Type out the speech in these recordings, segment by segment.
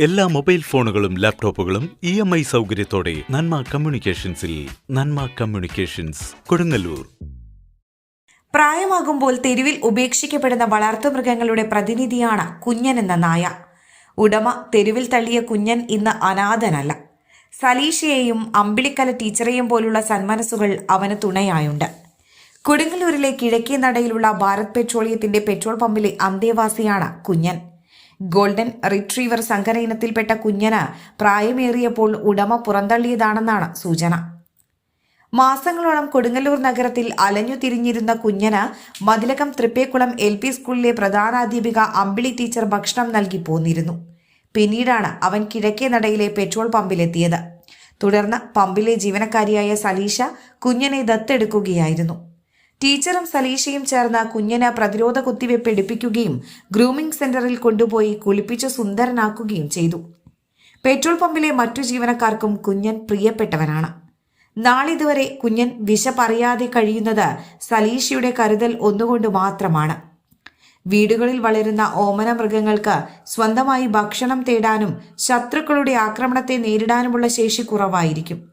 എല്ലാ മൊബൈൽ ഫോണുകളും ലാപ്ടോപ്പുകളും ഇ എം ഐ സൗകര്യത്തോടെ നന്മ കമ്മ്യൂണിക്കേഷൻസിൽ നന്മ കമ്മ്യൂണിക്കേഷൻസ് കൊടുങ്ങല്ലൂർ. പ്രായമാകുമ്പോൾ തെരുവിൽ ഉപേക്ഷിക്കപ്പെടുന്ന വളർത്തുമൃഗങ്ങളുടെ പ്രതിനിധിയാണ് കുഞ്ഞൻ എന്ന നായ. ഉടമ തെരുവിൽ തള്ളിയ കുഞ്ഞൻ ഇന്ന് അനാഥനല്ല. സലീഷയെയും അമ്പിളിക്കല ടീച്ചറെയും പോലുള്ള സന്മനസ്സുകൾ അവന് തുണയായുണ്ട്. കൊടുങ്ങല്ലൂരിലെ കിഴക്കേ നടയിലുള്ള ഭാരത് പെട്രോളിയത്തിന്റെ പെട്രോൾ പമ്പിലെ അന്തേവാസിയാണ് കുഞ്ഞൻ. ഗോൾഡൻ റിട്രീവർ സങ്കര ഇനത്തിൽപ്പെട്ട കുഞ്ഞന് പ്രായമേറിയപ്പോൾ ഉടമ പുറന്തള്ളിയതാണെന്നാണ് സൂചന. മാസങ്ങളോളം കൊടുങ്ങല്ലൂർ നഗരത്തിൽ അലഞ്ഞു തിരിഞ്ഞിരുന്ന കുഞ്ഞന് മതിലകം തൃപ്പേക്കുളം എൽ പി സ്കൂളിലെ പ്രധാനാധ്യാപിക അമ്പിളി ടീച്ചർ ഭക്ഷണം നൽകി പോന്നിരുന്നു. പിന്നീടാണ് അവൻ കിഴക്കേ നടയിലെ പെട്രോൾ പമ്പിലെത്തിയത്. തുടർന്ന് പമ്പിലെ ജീവനക്കാരിയായ സലീഷ കുഞ്ഞനെ ദത്തെടുക്കുകയായിരുന്നു. ടീച്ചറും സലീഷയും ചേർന്ന് കുഞ്ഞന പ്രതിരോധ കുത്തിവയ്പ് എടുപ്പിക്കുകയും ഗ്രൂമിംഗ് സെന്ററിൽ കൊണ്ടുപോയി കുളിപ്പിച്ച് സുന്ദരനാക്കുകയും ചെയ്തു. പെട്രോൾ പമ്പിലെ മറ്റു ജീവനക്കാർക്കും കുഞ്ഞൻ പ്രിയപ്പെട്ടവനാണ്. നാളിതുവരെ കുഞ്ഞൻ വിശപ്പറിയാതെ കഴിയുന്നത് സലീഷയുടെ കരുതൽ ഒന്നുകൊണ്ട് മാത്രമാണ്. വീടുകളിൽ വളരുന്ന ഓമന മൃഗങ്ങൾക്ക് സ്വന്തമായി ഭക്ഷണം തേടാനും ശത്രുക്കളുടെ ആക്രമണത്തെ നേരിടാനുമുള്ള ശേഷി കുറവായിരിക്കും.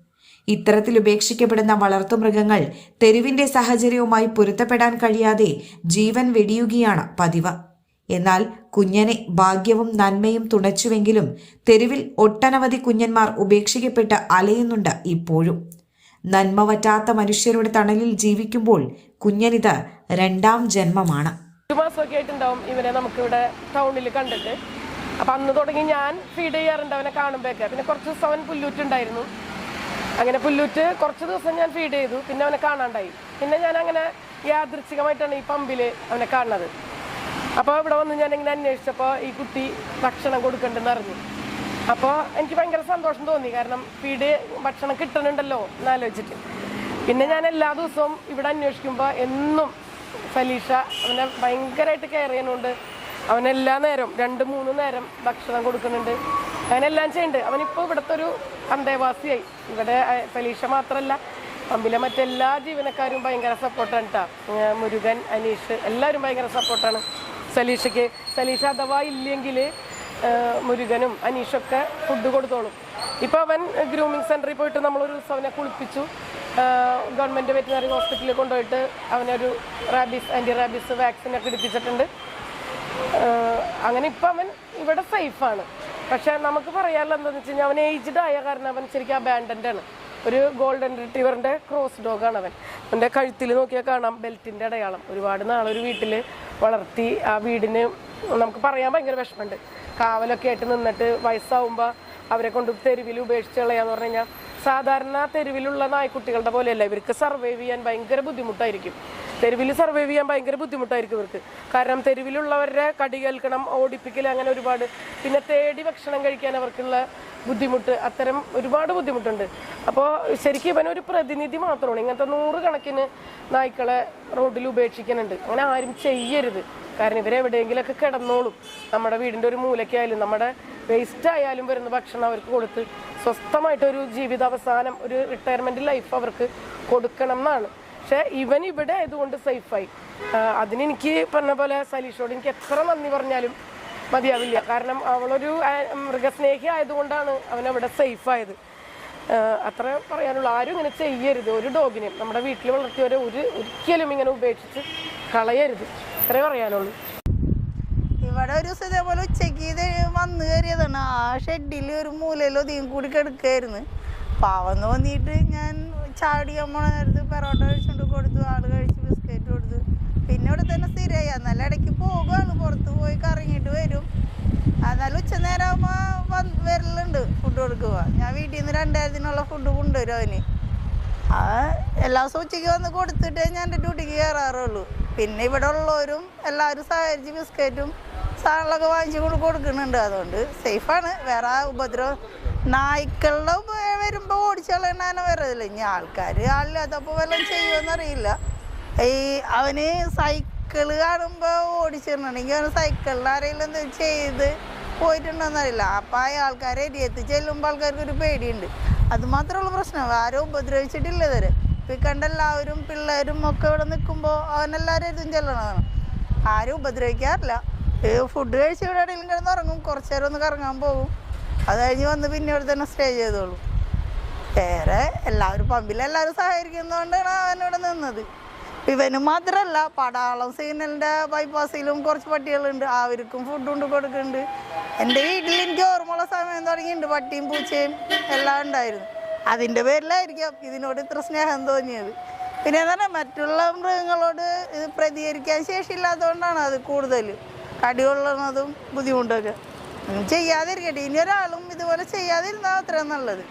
ഇത്തരത്തിൽ ഉപേക്ഷിക്കപ്പെടുന്ന വളർത്തുമൃഗങ്ങൾ തെരുവിന്റെ സാഹചര്യവുമായി പൊരുത്തപ്പെടാൻ കഴിയാതെ ജീവൻ വെടിയുകയാണ് പതിവ്. എന്നാൽ കുഞ്ഞനെ ഭാഗ്യവും നന്മയും തുണച്ചുവെങ്കിലും തെരുവിൽ ഒട്ടനവധി കുഞ്ഞന്മാർ ഉപേക്ഷിക്കപ്പെട്ട് അലയുന്നുണ്ട് ഇപ്പോഴും. നന്മ വറ്റാത്ത മനുഷ്യരുടെ തണലിൽ ജീവിക്കുമ്പോൾ കുഞ്ഞനിത് രണ്ടാം ജന്മമാണ്. ഒരു മാസമൊക്കെ ആയിട്ടുണ്ടാവും ഇവനെ നമുക്ക് ഇവിടെ ടൗണിൽ കണ്ടിട്ട്. അപ്പം അന്ന് തുടങ്ങി ഞാൻ ഫീഡ് ചെയ്യാറുണ്ട് അവനെ കാണുമ്പോഴൊക്കെ. പിന്നെ കുറച്ച് ദിവസം അവൻ പുല്ലൂറ്റുണ്ടായിരുന്നു. അങ്ങനെ പുല്ലൂറ്റ് കുറച്ച് ദിവസം ഞാൻ ഫീഡ് ചെയ്തു. പിന്നെ അവനെ കാണാണ്ടായി. പിന്നെ ഞാൻ അങ്ങനെ യാദൃച്ഛികമായിട്ടാണ് ഈ പമ്പിൽ അവനെ കാണുന്നത്. അപ്പോൾ ഇവിടെ വന്ന് ഞാൻ ഇങ്ങനെ അന്വേഷിച്ചപ്പോൾ ഈ കുട്ടി ഭക്ഷണം കൊടുക്കണ്ടെന്ന് അറിഞ്ഞു. അപ്പോൾ എനിക്ക് ഭയങ്കര സന്തോഷം തോന്നി. കാരണം ഫീഡ് ഭക്ഷണം കിട്ടണുണ്ടല്ലോ എന്നാലോചിച്ചിട്ട് പിന്നെ ഞാൻ എല്ലാ ദിവസവും ഇവിടെ അന്വേഷിക്കുമ്പോൾ എന്നും ഫലീഷ അവനെ ഭയങ്കരമായിട്ട് കെയർ ചെയ്യുന്നുണ്ട്. അവനെല്ലാ നേരം രണ്ട് മൂന്ന് നേരം ഭക്ഷണം കൊടുക്കുന്നുണ്ട്. അവനെല്ലാം ചെയ്യുന്നുണ്ട് അവനിപ്പോൾ ഇവിടുത്തെ ഒരു അന്തേവാസിയായി. ഇവിടെ ഫലീഷ മാത്രമല്ല പമ്പിലെ മറ്റെല്ലാ ജീവനക്കാരും ഭയങ്കര സപ്പോർട്ടാണ് കേട്ടോ മുരുകൻ അനീഷ് എല്ലാവരും ഭയങ്കര സപ്പോർട്ടാണ് സലീഷയ്ക്ക് സലീഷ അഥവാ ഇല്ലെങ്കിൽ മുരുകനും അനീഷൊക്കെ ഫുഡ് കൊടുത്തോളും. ഇപ്പോൾ അവൻ ഗ്രൂമിങ് സെന്ററിൽ പോയിട്ട് നമ്മളൊരു ദിവസം അവനെ കുളിപ്പിച്ചു. ഗവൺമെന്റ് വെറ്റിനറി ഹോസ്പിറ്റലിൽ കൊണ്ടുപോയിട്ട് അവനൊരു റാബീസ് ആന്റി റാബീസ് വാക്സിനൊക്കെ എടുപ്പിച്ചിട്ടുണ്ട്. അങ്ങനെ ഇപ്പം അവൻ ഇവിടെ സേഫാണ് പക്ഷെ നമുക്ക് പറയാനുള്ള എന്താണെന്ന് വെച്ച് കഴിഞ്ഞാൽ അവൻ ഏജ്ഡ് ആയ കാരണം അവൻ ശരിക്കും അബാൻഡന്റ് ആണ്. ഒരു ഗോൾഡൻ റിട്രീവറിന്റെ ക്രോസ് ഡോഗാണ് അവൻ. അവന്റെ കഴുത്തിൽ നോക്കിയാൽ കാണാം ബെൽറ്റിന്റെ അടയാളം. ഒരുപാട് നാളൊരു വീട്ടിൽ വളർത്തി ആ വീടിന് നമുക്ക് പറയാൻ ഭയങ്കര വിഷമമുണ്ട്. കാവലൊക്കെ ആയിട്ട് നിന്നിട്ട് വയസ്സാവുമ്പോൾ അവരെ കൊണ്ട് തെരുവിൽ ഉപേക്ഷിച്ച് കളയാന്ന് പറഞ്ഞു കഴിഞ്ഞാൽ സാധാരണ തെരുവിലുള്ള നായ്ക്കുട്ടികളുടെ പോലെയല്ല. ഇവർക്ക് സർവൈവ് ചെയ്യാൻ ഭയങ്കര ബുദ്ധിമുട്ടായിരിക്കും. തെരുവിൽ സർവൈവ് ചെയ്യാൻ ഭയങ്കര ബുദ്ധിമുട്ടായിരിക്കും ഇവർക്ക്. കാരണം തെരുവിലുള്ളവരെ കടി കേൾക്കണം ഓടിപ്പിക്കൽ അങ്ങനെ ഒരുപാട്. പിന്നെ തേടി ഭക്ഷണം കഴിക്കാൻ അവർക്കുള്ള ബുദ്ധിമുട്ട് അത്തരം ഒരുപാട് ബുദ്ധിമുട്ടുണ്ട്. അപ്പോൾ ശരിക്കും ഇവനൊരു പ്രതിനിധി മാത്രമാണ്. ഇങ്ങനത്തെ നൂറുകണക്കിന് നായ്ക്കളെ റോഡിൽ ഉപേക്ഷിക്കുന്നുണ്ട്. അങ്ങനെ ആരും ചെയ്യരുത്. കാരണം ഇവരെവിടെയെങ്കിലൊക്കെ കിടന്നോളും. നമ്മുടെ വീടിന്റെ ഒരു മൂലയ്ക്കായാലും നമ്മുടെ വേസ്റ്റ് ആയാലും വരുന്ന ഭക്ഷണം അവർക്ക് കൊടുത്ത് സ്വസ്ഥമായിട്ടൊരു ജീവിതാവസാനം ഒരു റിട്ടയർമെന്റ് ലൈഫ് അവർക്ക് കൊടുക്കണം എന്നാണ് പക്ഷേ ഇവൻ ഇവിടെ ആയതുകൊണ്ട് സേഫായി. അതിന് എനിക്ക് പറഞ്ഞ പോലെ സലീഷോട് എനിക്ക് എത്ര നന്ദി പറഞ്ഞാലും മതിയാവില്ല. കാരണം അവളൊരു മൃഗസ്നേഹി ആയതുകൊണ്ടാണ് അവൻ അവിടെ സേഫായത്. അത്ര പറയാനുള്ള. ആരും ഇങ്ങനെ ചെയ്യരുത്. ഒരു ഡോഗിനെയും നമ്മുടെ വീട്ടിൽ വളർത്തിയവരെ ഒരു ഒരിക്കലും ഇങ്ങനെ ഉപേക്ഷിച്ച് കളയരുത്. അത്രേ പറയാനുള്ളൂ. ഇവിടെ ഒരു ദിവസം ഇതേപോലെ ഉച്ചയ്ക്ക് ഇത് വന്നു കയറിയതാണ്. ആ ഷെഡിൽ ഒരു മൂലയിലോ ഒതുങ്ങി കൂടി കിടക്കായിരുന്നു പാവം തോന്നിയിട്ട് ഞാൻ ചാടിയാൻ പോണ നേരത്ത് പെറോട്ട കഴിച്ചുകൊണ്ട് കൊടുത്തു ആൾ കഴിച്ച് ബിസ്ക്കറ്റ് കൊടുത്തു. പിന്നെ ഇവിടെ തന്നെ സ്ഥിരമായി എന്നാലും ഇടയ്ക്ക് പോകും പുറത്ത് പോയി കറങ്ങിയിട്ട് വരും. എന്നാലും ഉച്ച നേരം ആകുമ്പോൾ വരലുണ്ട് ഫുഡ് കൊടുക്കുക ഞാൻ വീട്ടിൽ നിന്ന് രണ്ടായിരത്തിനുള്ള ഫുഡ് കൊണ്ടുവരും അവന്. ആ എല്ലാ ദിവസവും ഉച്ചയ്ക്ക് വന്ന് കൊടുത്തിട്ടേ ഞാൻ എന്റെ ഡ്യൂട്ടിക്ക് കയറാറുള്ളൂ പിന്നെ ഇവിടെ ഉള്ളവരും എല്ലാവരും സഹകരിച്ച് ബിസ്ക്കറ്റും സാധനങ്ങളൊക്കെ വാങ്ങിച്ചു കൊടുക്കുന്നുണ്ട്. അതുകൊണ്ട് സേഫാണ് വേറെ ഉപദ്രവം നായ്ക്കളുടെ വരുമ്പോൾ ഓടിച്ചളയണ വരതില്ല ഇനി ആൾക്കാർ ആളില്ലാത്തപ്പോൾ വല്ലതും ചെയ്യുമെന്നറിയില്ല ഈ അവന് സൈക്കിൾ കാണുമ്പോൾ ഓടിച്ചിട്ടുണ്ടെങ്കിൽ അവന് സൈക്കിളിൽ ആരെങ്കിലും എന്തെങ്കിലും ചെയ്ത് പോയിട്ടുണ്ടോന്നറിയില്ല. അപ്പം ആ ആൾക്കാരെ എരിയത്ത് ചെല്ലുമ്പോൾ ആൾക്കാർക്ക് ഒരു പേടിയുണ്ട്. അത് മാത്രമുള്ള പ്രശ്നം. ആരും ഉപദ്രവിച്ചിട്ടില്ല ഇതുവരെ. ഇപ്പം കണ്ട എല്ലാവരും പിള്ളേരും ഒക്കെ ഇവിടെ നിൽക്കുമ്പോൾ അവനെല്ലാവരും എഴുതും ചെല്ലണതാണ്. ആരും ഉപദ്രവിക്കാറില്ല. ഫുഡ് കഴിച്ച് ഇവിടെ ആണെങ്കിലും കിടന്നുറങ്ങും. കുറച്ച് നേരം ഒന്ന് കറങ്ങാൻ പോകും. അത് കഴിഞ്ഞ് വന്ന് പിന്നെ ഇവിടെ തന്നെ സ്റ്റേ ചെയ്തോളൂ. വേറെ എല്ലാവരും പമ്പിൽ എല്ലാവരും സഹകരിക്കുന്നതുകൊണ്ടാണ് അവനിവിടെ നിന്നത്. ഇവന് മാത്രമല്ല പടാളം സിഗ്നലിന്റെ ബൈപ്പാസിലും കുറച്ച് പട്ടികളുണ്ട്. അവർക്കും ഫുഡ് കൊണ്ട് കൊടുക്കുന്നുണ്ട് എന്റെ വീട്ടിൽ എനിക്ക് ഓർമ്മയുള്ള സമയം തുടങ്ങിയിട്ടുണ്ട് പട്ടിയും പൂച്ചയും എല്ലാം ഉണ്ടായിരുന്നു. അതിന്റെ പേരിലായിരിക്കാം ഇതിനോട് ഇത്ര സ്നേഹം തോന്നിയത്. പിന്നെ എന്താ പറയുക മറ്റുള്ള മൃഗങ്ങളോട് പ്രതികരിക്കാൻ ശേഷിയില്ലാത്തതുകൊണ്ടാണ് അത് കൂടുതൽ കടികൊള്ളുന്നതും ബുദ്ധിമുട്ടൊക്കെ. ചെയ്യാതിരിക്കട്ടെ. ഇനി ഒരാളും ഇതുപോലെ ചെയ്യാതിരുന്നാൽ അത്രയും നല്ലത്.